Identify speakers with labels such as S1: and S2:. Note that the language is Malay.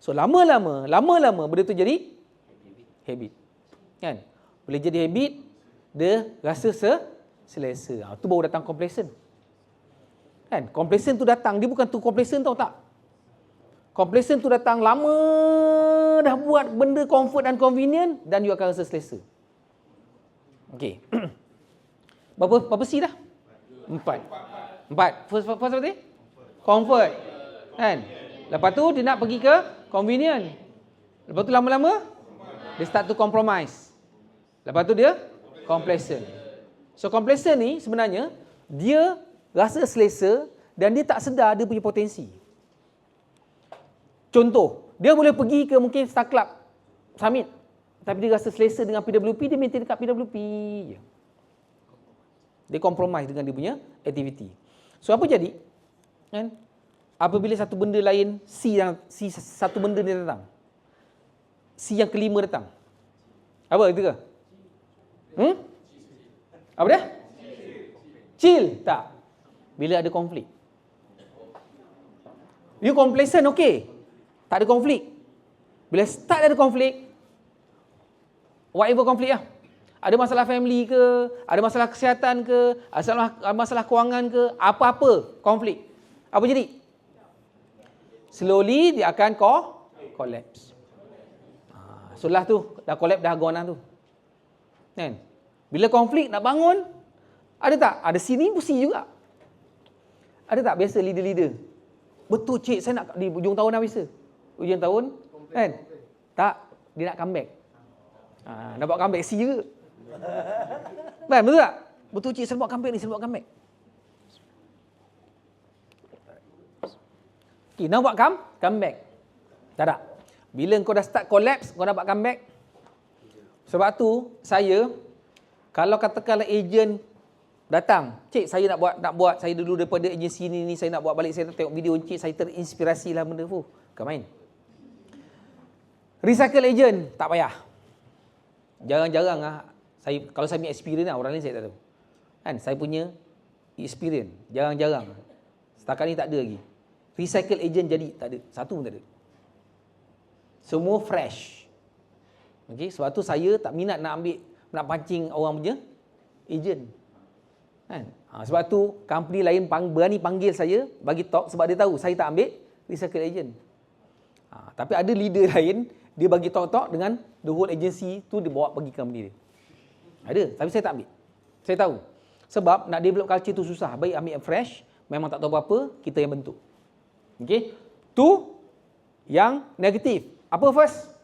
S1: So lama-lama, lama-lama benda tu jadi habit. Kan? Bila jadi habit, dia rasa se selesa. Ha, tu baru datang complacent. Kan? Complacent tu datang, dia bukan tu complacent tau tak? Complacent tu datang lama dah buat benda comfort dan convenient dan you akan rasa selesa. Okey. berapa berapa C dah? Empat. Empat. First, first apa tadi? Comfort. Kan? Lepas tu dia nak pergi ke convenient. Lepas tu lama-lama dia start to compromise. Lepas tu dia complacent. So complacent ni sebenarnya dia rasa selesa dan dia tak sedar dia punya potensi. Contoh, dia boleh pergi ke mungkin Star Club Summit tapi dia rasa selesa dengan PWP, dia maintain dekat PWP je. Dia compromise dengan dia punya aktiviti. So apa jadi? Kan? Apabila satu benda lain, C yang C satu benda ni datang. C yang kelima datang. Apa itu ke? Hmm? Apa dia? Chill. Tak. Bila ada konflik. You complacent, okay. Tak ada konflik. Bila start ada konflik, whatever konflik lah. Ada masalah family ke, ada masalah kesihatan ke, ada masalah kewangan ke, apa-apa konflik. Apa jadi? Slowly dia akan ko collapse. Ha, so lah tu, dah collapse dah gone lah tu. Kan? Bila konflik nak bangun, ada tak? Ada sini pusing juga. Ada tak biasa leader-leader? Betul cik, saya nak di hujung tahun dah biasa. Hujung tahun, kan? Tak, dia nak comeback. Ha, nak buat comeback si juga. Kan, betul tak? Betul cik, saya buat comeback ni, saya buat comeback. Nak buat come, comeback. Tak tak. Bila kau dah start collapse, kau buat comeback. Sebab tu, saya, kalau katakanlah agent datang, cik saya nak buat, nak buat, saya dulu daripada agensi ni, ni saya nak buat balik, saya tengok video cik, saya terinspirasi lah benda tu. Kau main. Recycle agent, tak payah. Jarang-jarang lah saya kalau saya punya experience lah, orang lain saya tak tahu. Kan saya punya experience jarang-jarang. Setakat ni tak ada lagi. Recycle agent jadi tak ada. Satu pun tak ada. Semua fresh. Okey, sebab tu saya tak minat nak ambil nak pancing orang punya agent. Kan? Ha, sebab tu company lain pang, berani panggil saya bagi talk sebab dia tahu saya tak ambil recycle agent. Ha, tapi ada leader lain dia bagi talk-talk dengan the whole agency tu dia bawa pergi company dia. Ada, tapi saya tak ambil. Saya tahu. Sebab nak develop culture tu susah. Baik ambil yang fresh, memang tak tahu apa-apa, kita yang bentuk. Okey? Tu yang negatif. Apa first?